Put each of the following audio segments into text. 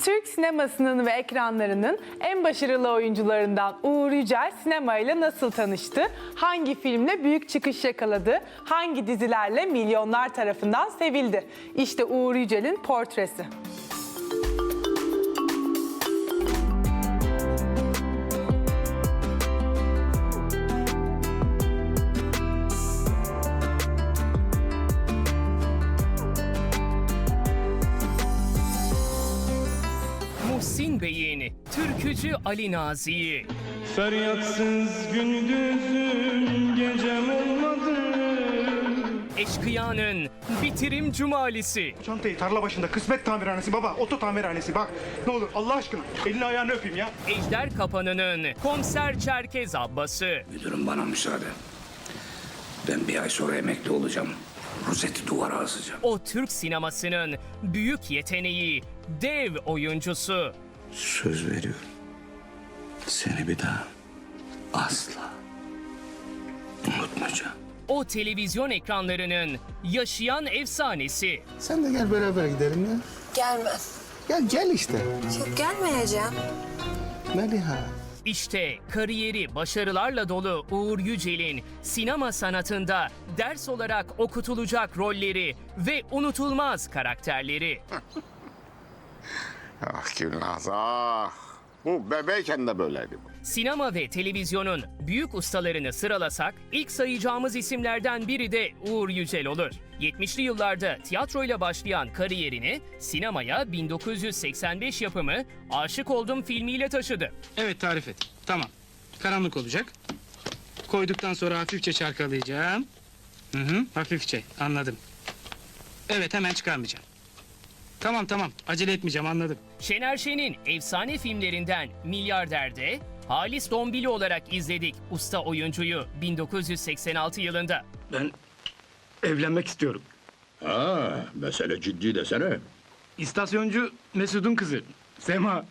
Türk sinemasının ve ekranlarının en başarılı oyuncularından Uğur Yücel sinemayla nasıl tanıştı? Hangi filmle büyük çıkış yakaladı? Hangi dizilerle milyonlar tarafından sevildi? İşte Uğur Yücel'in portresi. Muhsin Bey'in türkücü Ali Nazi'yi, Feryatsız gündüzüm gecem olmadı Eşkıya'nın bitirim cumalisi, Çantayı tarla başında kısmet tamirhanesi baba oto tamirhanesi bak ne olur Allah aşkına elini ayağını öpeyim ya. Ejder Kapanı'nın konser Çerkez Abbası, Müdürüm bana müsaade. Ben bir ay sonra emekli olacağım. Rozeti duvara asacağım. o Türk sinemasının büyük yeteneği, dev oyuncusu, Söz veriyorum. Seni bir daha asla unutmayacağım. o televizyon ekranlarının yaşayan efsanesi, Sen de gel beraber gidelim ya. Gelmez. Gel gel işte. Çok gelmeyeceğim. Meliha. İşte kariyeri başarılarla dolu Uğur Yücel'in sinema sanatında ders olarak okutulacak rolleri ve unutulmaz karakterleri. Ah Gülnaz ah. Bu bebeyken de böyleydi. Sinema ve televizyonun büyük ustalarını sıralasak ilk sayacağımız isimlerden biri de Uğur Yücel olur. 70'li yıllarda tiyatroyla başlayan kariyerini sinemaya 1985 yapımı Aşık Oldum filmiyle taşıdı. Evet tarif et. Tamam. Karanlık olacak. Koyduktan sonra hafifçe çarkalayacağım. Hı hı, hafifçe. Anladım. Evet hemen çıkarmayacağım. Tamam tamam. Acele etmeyeceğim anladım. Şener Şen'in efsane filmlerinden Milyarder'de Halis Dombili olarak izledik usta oyuncuyu 1986 yılında. Ben evlenmek istiyorum. Ha, mesele ciddi desene. İstasyoncu Mesut'un kızı Sema.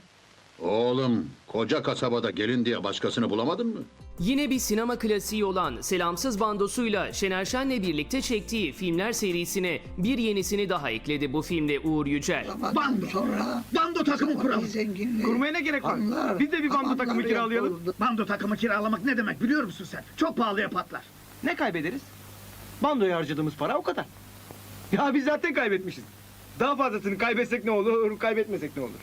Oğlum, koca kasabada gelin diye başkasını bulamadın mı? Yine bir sinema klasiği olan Selamsız Bandosu'yla Şener Şen'le birlikte çektiği filmler serisine bir yenisini daha ekledi bu filmde Uğur Yücel. Bando sonra bando takımı kuralım. Kurmaya ne gerek var? Biz de bir bando takımı kiralayalım. Bando takımı kiralamak ne demek biliyor musun sen? Çok pahalıya patlar. Ne kaybederiz? Bandoya harcadığımız para o kadar. Ya biz zaten kaybetmişiz. Daha fazlasını kaybetsek ne olur, kaybetmesek ne olur?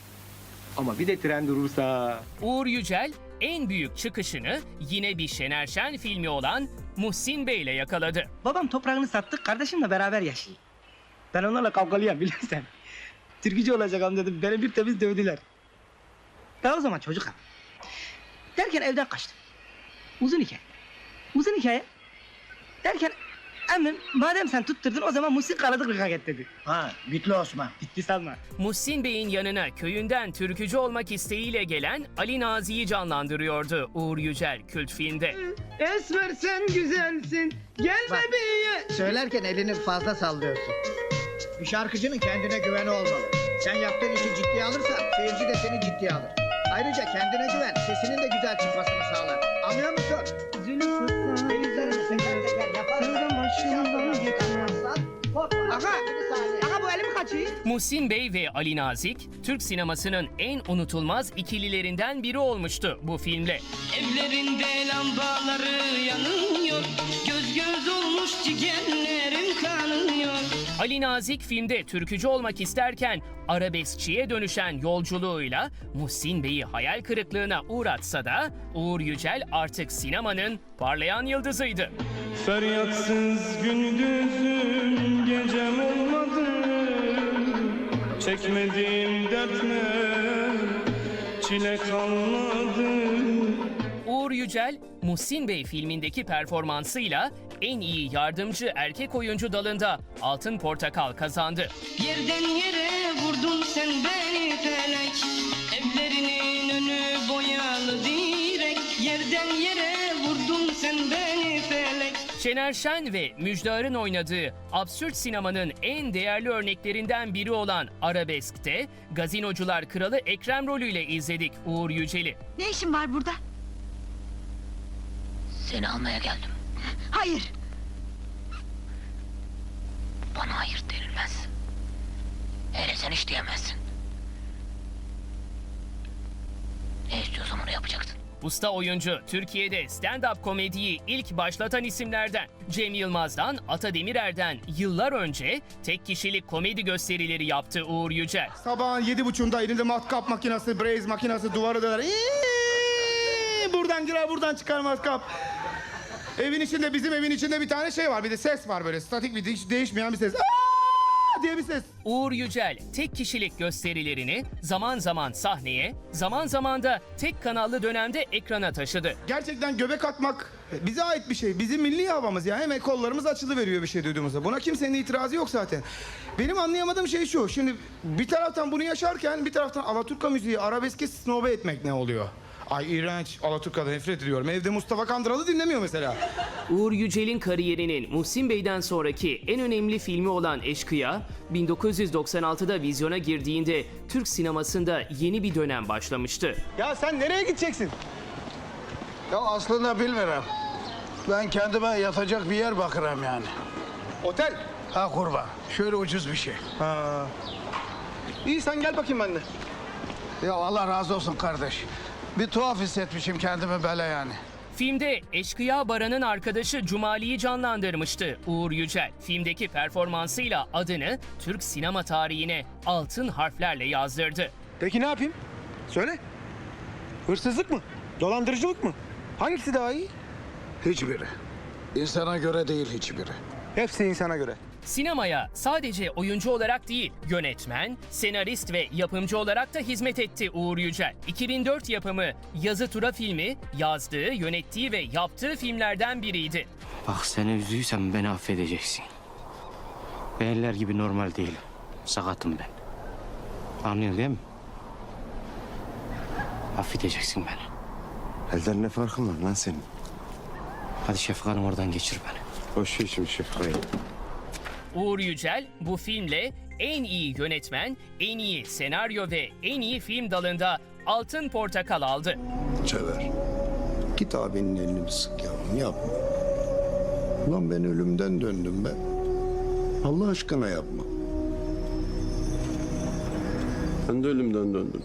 Ama bir de tren durursa... Uğur Yücel en büyük çıkışını yine bir Şener Şen filmi olan Muhsin Bey ile yakaladı. Babam toprağını sattı, kardeşimle beraber yaşıyor. Ben onlarla kavgalıyım bilirsen. Türkücü olacağım dedim, beni bir temiz dövdüler. Daha o zaman çocuk Derken evden kaçtım. Uzun hikaye. Uzun hikaye. Derken emmim madem sen tutturdun o zaman Muhsin Karadıklık'a git dedi. Ha, Gütlü Osman. Gitti sanma. Muhsin Bey'in yanına köyünden türkücü olmak isteğiyle gelen Ali Nazi'yi canlandırıyordu Uğur Yücel kült filmde. Esmer sen güzelsin, gel bebeğe. Söylerken elini fazla sallıyorsun. Bir şarkıcının kendine güveni olmalı. Sen yaptığın işi ciddiye alırsan seyirci de seni ciddiye alır. Ayrıca kendine güven, sesinin de güzel çıkmasını sağlar. Anlıyor musun? Denizlerini teker teker yaparsan, geçmezsen, korkma. Bu kaçıyor. Muhsin Bey ve Ali Nazik, Türk sinemasının en unutulmaz ikililerinden biri olmuştu bu filmle. Evlerinde lambaları yanıyor Göz göz olmuş kanıyor Ali Nazik filmde türkücü olmak isterken arabeskçiye dönüşen yolculuğuyla Muhsin Bey'i hayal kırıklığına uğratsa da Uğur Yücel artık sinemanın parlayan yıldızıydı. Feryatsız gündüzüm gecem olmadı Çekmediğim dertler çile kalmadı Uğur Yücel, Muhsin Bey filmindeki performansıyla en iyi yardımcı erkek oyuncu dalında Altın Portakal kazandı. Yerden yere vurdun sen beni felek Evlerinin önü boyalı direk Yerden yere vurdun sen beni felek Şener Şen ve Müjdar'ın oynadığı absürt sinemanın en değerli örneklerinden biri olan Arabesk'te Gazinocular Kralı Ekrem rolüyle izledik Uğur Yücel'i. Ne işin var burada? Seni almaya geldim. Hayır! Bana hayır denilmez. Hele sen hiç diyemezsin. Ne istiyorsam onu yapacaksın. Usta oyuncu, Türkiye'de stand-up komediyi ilk başlatan isimlerden. Cem Yılmaz'dan Ata Demirer'den yıllar önce tek kişilik komedi gösterileri yaptı Uğur Yücel. Sabahın yedi buçuğunda elinde matkap makinesi, braze makinesi, duvarı döner. İyi! Girer buradan çıkar matkap. Evin içinde bizim evin içinde bir tane şey var. Bir de ses var böyle statik bir hiç değişmeyen bir ses. Aa diye bir ses. Uğur Yücel tek kişilik gösterilerini zaman zaman sahneye, zaman zaman da tek kanallı dönemde ekrana taşıdı. Gerçekten göbek atmak bize ait bir şey. Bizim milli havamız ya. Hemen kollarımız açılı veriyor bir şey duyduğumuzda. Buna kimsenin itirazı yok zaten. Benim anlayamadığım şey şu. Şimdi bir taraftan bunu yaşarken bir taraftan Alaturka müziği arabeske snobe etmek ne oluyor? Ay iğrenç. Alaturka'da nefret ediyorum. Evde Mustafa Kandıralı dinlemiyor mesela. Uğur Yücel'in kariyerinin Muhsin Bey'den sonraki en önemli filmi olan Eşkıya, 1996'da vizyona girdiğinde Türk sinemasında yeni bir dönem başlamıştı. Ya sen nereye gideceksin? Ya aslında bilmiyorum. Ben kendime yatacak bir yer bakırım yani. Otel. Ha kurban. Şöyle ucuz bir şey. Ha. İyi sen gel bakayım benimle. Ya Allah razı olsun kardeş. Bir tuhaf hissetmişim kendimi böyle yani. Filmde Eşkıya Baran'ın arkadaşı Cumali'yi canlandırmıştı Uğur Yücel. Filmdeki performansıyla adını Türk sinema tarihine altın harflerle yazdırdı. Peki ne yapayım? Söyle. Hırsızlık mı? Dolandırıcılık mı? Hangisi daha iyi? Hiçbiri. İnsana göre değil hiçbiri. Hepsi insana göre. Sinemaya sadece oyuncu olarak değil, yönetmen, senarist ve yapımcı olarak da hizmet etti Uğur Yücel. 2004 yapımı Yazı Tura filmi yazdığı, yönettiği ve yaptığı filmlerden biriydi. Bak seni üzdüysem beni affedeceksin. Beğenler gibi normal değilim. Sakatım ben. Anlıyorsun değil mi? Affedeceksin beni. Elden ne farkın var lan senin? Hadi Şefik Hanım oradan geçir beni. Boş ver şimdi Şefka'yı. Uğur Yücel bu filmle en iyi yönetmen, en iyi senaryo ve en iyi film dalında Altın Portakal aldı. Çever. Git abinin elini sık yavrum yapma. Ulan ben ölümden döndüm ben. Allah aşkına yapma. Ben de ölümden döndüm.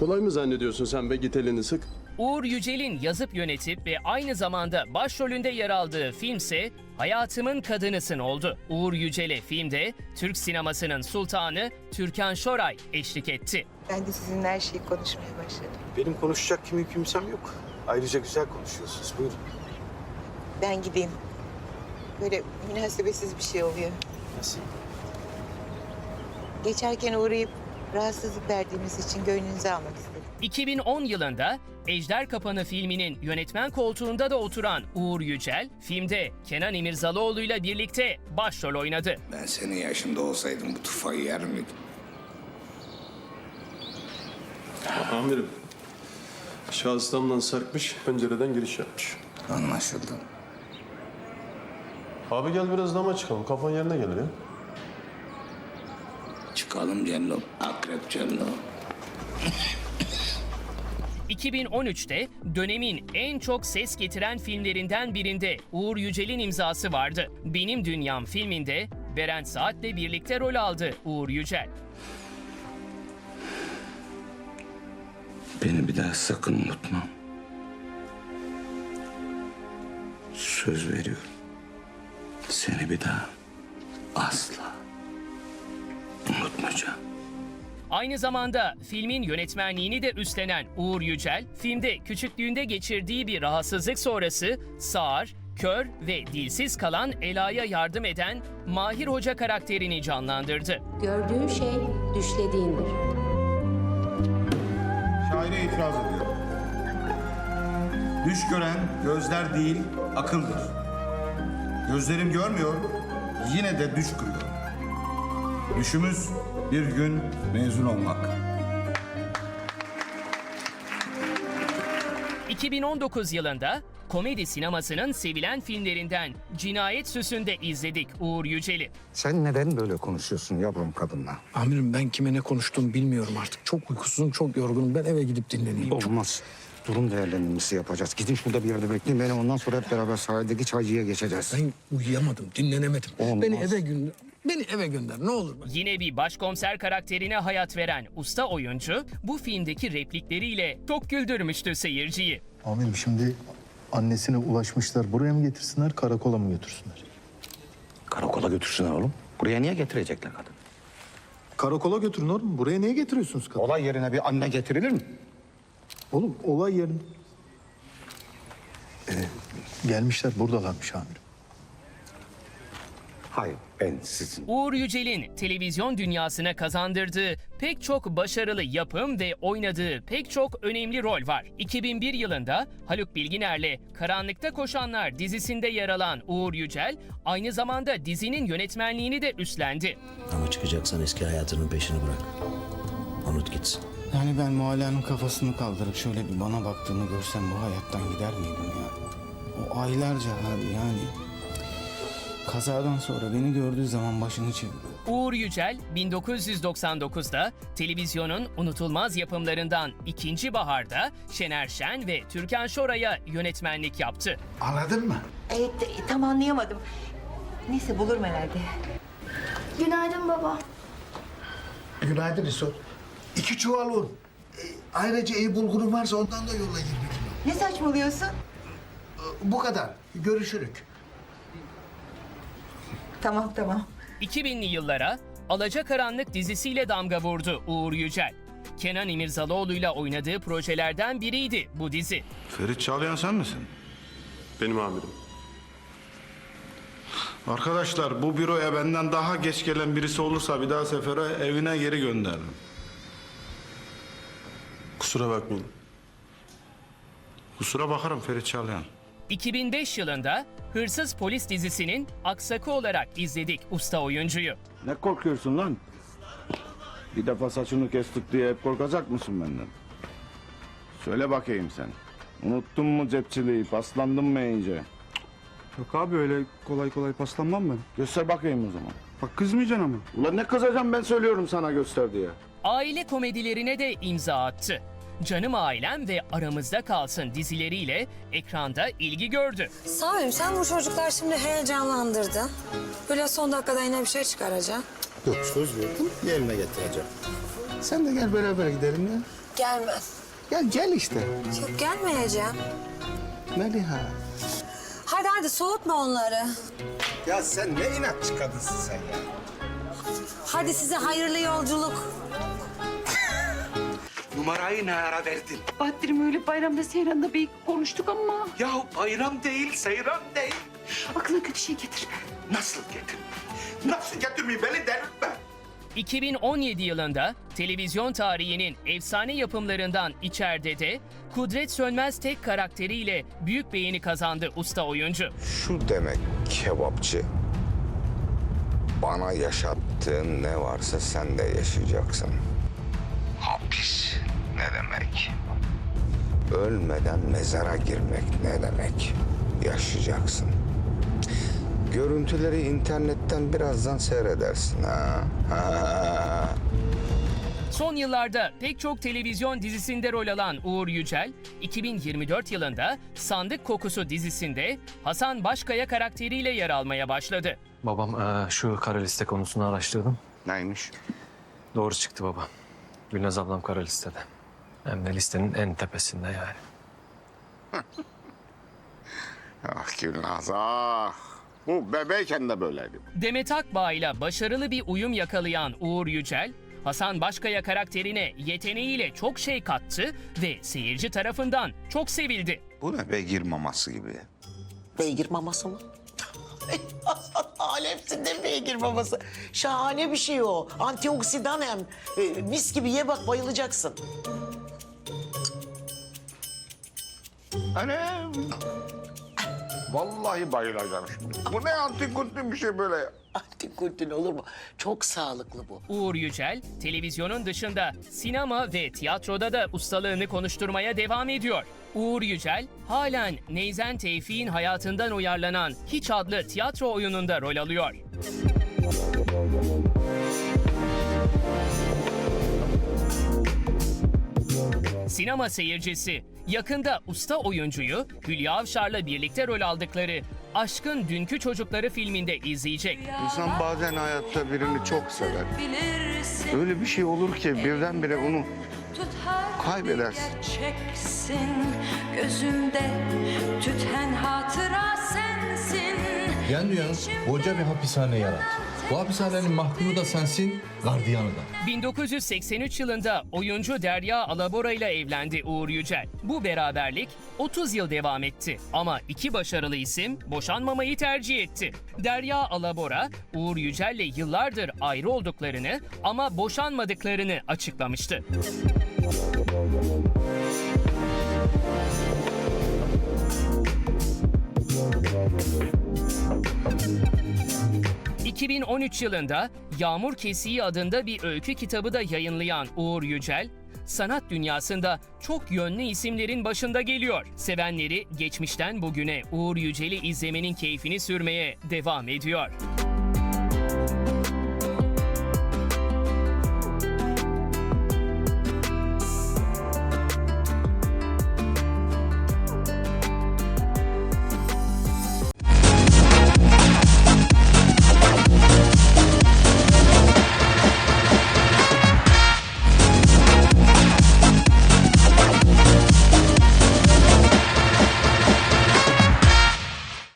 Kolay mı zannediyorsun sen be git elini sık? Uğur Yücel'in yazıp yönetip ve aynı zamanda başrolünde yer aldığı filmse Hayatımın Kadınısın oldu. Uğur Yücel'e filmde Türk sinemasının sultanı Türkan Şoray eşlik etti. Ben de sizinle her şeyi konuşmaya başladım. Benim konuşacak kimi kimsem yok. Ayrıca güzel konuşuyorsunuz. Buyurun. Ben gideyim. Böyle münasebetsiz bir şey oluyor. Nasıl? Geçerken uğrayıp rahatsızlık verdiğimiz için gönlünüzü almak istedim. 2010 yılında Ejder Kapanı filminin yönetmen koltuğunda da oturan Uğur Yücel, filmde Kenan İmirzalıoğlu ile birlikte başrol oynadı. Ben senin yaşında olsaydım bu tufayı yer miydim? Amirim. Şahıs damdan sarkmış, pencereden giriş yapmış. Anlaşıldı. Abi gel biraz dama çıkalım, kafan yerine gelir ya. Çıkalım Cello. Akrep Cello. 2013'te dönemin en çok ses getiren filmlerinden birinde Uğur Yücel'in imzası vardı. Benim Dünyam filminde Beren Saat'le birlikte rol aldı Uğur Yücel. Beni bir daha sakın unutma. Söz veriyorum. Seni bir daha asla unutmayacağım. Aynı zamanda filmin yönetmenliğini de üstlenen Uğur Yücel, filmde küçüklüğünde geçirdiği bir rahatsızlık sonrası sağır, kör ve dilsiz kalan Ela'ya yardım eden Mahir Hoca karakterini canlandırdı. Gördüğün şey düşlediğindir. Şaire itiraz ediyor. Düş gören gözler değil, akıldır. Gözlerim görmüyor, yine de düş kırıyor. Düşümüz bir gün mezun olmak. 2019 yılında komedi sinemasının sevilen filmlerinden Cinayet Süsü'nde izledik Uğur Yücel'i. Sen neden böyle konuşuyorsun yavrum kadınla? Amirim ben kime ne konuştuğumu bilmiyorum artık. Çok uykusuzum, çok yorgunum. Ben eve gidip dinleneyim. Olmaz. Durum değerlendirmesi yapacağız. Gidin şurada bir yerde bekleyin beni ondan sonra hep beraber sahildeki çaycıya geçeceğiz. Ben uyuyamadım, dinlenemedim. Olmaz. Beni eve gönder. Beni eve gönder ne olur. Yine bir başkomiser karakterine hayat veren usta oyuncu bu filmdeki replikleriyle çok güldürmüştü seyirciyi. Amirim şimdi annesine ulaşmışlar. Buraya mı getirsinler, karakola mı götürsünler? Karakola götürsünler oğlum. Buraya niye getirecekler kadın? Karakola götürün oğlum. Buraya niye getiriyorsunuz kadın? Olay yerine bir anne getirilir mi? Oğlum olay yerine... Ee, gelmişler buradalarmış amirim. Hayır ben sizin. Uğur Yücel'in televizyon dünyasına kazandırdığı pek çok başarılı yapım ve oynadığı pek çok önemli rol var. 2001 yılında Haluk Bilginer'le Karanlıkta Koşanlar dizisinde yer alan Uğur Yücel, aynı zamanda dizinin yönetmenliğini de üstlendi. Ama çıkacaksan eski hayatının peşini bırak. Unut gitsin. Yani ben Muhalla'nın kafasını kaldırıp şöyle bir bana baktığını görsem bu hayattan gider miydim ya? O aylarca abi yani. Kazadan sonra beni gördüğü zaman başını çeviriyor. Uğur Yücel 1999'da televizyonun unutulmaz yapımlarından İkinci Bahar'da Şener Şen ve Türkan Şoray'a yönetmenlik yaptı. Anladın mı? Evet tam anlayamadım. Neyse bulurum herhalde. Günaydın baba. Günaydın İsot. İki çuval un. E, ayrıca iyi bulgurum varsa ondan da yolla 20 kilo. Ne saçmalıyorsun? Bu kadar. Görüşürük. Tamam tamam. 2000'li yıllara Alacakaranlık dizisiyle damga vurdu Uğur Yücel. Kenan İmirzalıoğlu'yla oynadığı projelerden biriydi bu dizi. Ferit Çağlayan sen misin? Benim amirim. Arkadaşlar bu büroya benden daha geç gelen birisi olursa bir daha sefere evine geri gönderirim. Kusura bakmayın. Kusura bakarım Ferit Çağlayan. 2005 yılında Hırsız Polis dizisinin aksakı olarak izledik usta oyuncuyu. Ne korkuyorsun lan? Bir defa saçını kestik diye hep korkacak mısın benden? Söyle bakayım sen. Unuttun mu cepçiliği? Paslandın mı iyice? Yok abi öyle kolay kolay paslanmam ben. Göster bakayım o zaman. Bak kızmayacaksın ama. Ulan ne kızacağım ben söylüyorum sana göster diye. Aile komedilerine de imza attı. Canım Ailem ve Aramızda Kalsın dizileriyle ekranda ilgi gördü. Salim sen bu çocuklar şimdi heyecanlandırdın. Böyle son dakikada yine bir şey çıkaracak. Yok söz verdim, yerine getireceğim. Sen de gel beraber gidelim ya. Gelmez. Gel gel işte. Yok gelmeyeceğim. Meliha. Hadi hadi soğutma onları. Ya sen ne inatçı kadınsın sen ya. Hadi size hayırlı yolculuk. Numarayı ne ara verdin? Bahattin'im öyle bayramda seyranda bir konuştuk ama Ya bayram değil, seyran değil. aklına kötü şey getir. Nasıl getir? Nasıl getirmeyi beni delirtme. 2017 yılında televizyon tarihinin efsane yapımlarından İçeride de Kudret Sönmez tek karakteriyle büyük beğeni kazandı usta oyuncu. Şu demek kebapçı. Bana yaşattığın ne varsa sen de yaşayacaksın. Hapis ne demek? Ölmeden mezara girmek ne demek? Yaşayacaksın. Görüntüleri internetten birazdan seyredersin ha. ha. Son yıllarda pek çok televizyon dizisinde rol alan Uğur Yücel, 2024 yılında Sandık Kokusu dizisinde Hasan Başkaya karakteriyle yer almaya başladı. Babam eee, şu kara liste konusunu araştırdım. Neymiş? Doğru çıktı baba. Gülnaz ablam kara listede. Hem de listenin en tepesinde yani. Ah Gülnaz ah. Bu bebeyken de böyleydi. Demet Akbağ ile başarılı bir uyum yakalayan Uğur Yücel, Hasan Başkaya karakterine yeteneğiyle çok şey kattı ve seyirci tarafından çok sevildi. Bu ne beygir maması gibi? Beygir maması mı? Alemsinde beygir maması. Şahane bir şey o. Antioksidan hem. Ee, mis gibi ye bak bayılacaksın. Anam. Vallahi bayılacağım şimdi. Bu ne antikuntin bir şey böyle ya? Antikultin olur mu? Çok sağlıklı bu. Uğur Yücel, televizyonun dışında sinema ve tiyatroda da ustalığını konuşturmaya devam ediyor. Uğur Yücel, halen Neyzen Tevfik'in hayatından uyarlanan Hiç adlı tiyatro oyununda rol alıyor. Sinema seyircisi Yakında usta oyuncuyu Hülya Avşar'la birlikte rol aldıkları Aşkın Dünkü Çocukları filminde izleyecek. İnsan bazen hayatta birini çok sever. Öyle bir şey olur ki birdenbire onu kaybedersin. Gözümde tüten hatıra sensin. Yan Dünya'nın koca bir hapishane yarattı. Bu hapishanenin mahkumu da sensin, gardiyanı da. 1983 yılında oyuncu Derya Alabora ile evlendi Uğur Yücel. Bu beraberlik 30 yıl devam etti ama iki başarılı isim boşanmamayı tercih etti. Derya Alabora, Uğur Yücel'le yıllardır ayrı olduklarını ama boşanmadıklarını açıklamıştı. ...2013 yılında Yağmur Kesiği adında bir öykü kitabı da yayınlayan Uğur Yücel... ...sanat dünyasında çok yönlü isimlerin başında geliyor. Sevenleri geçmişten bugüne Uğur Yücel'i izlemenin keyfini sürmeye devam ediyor.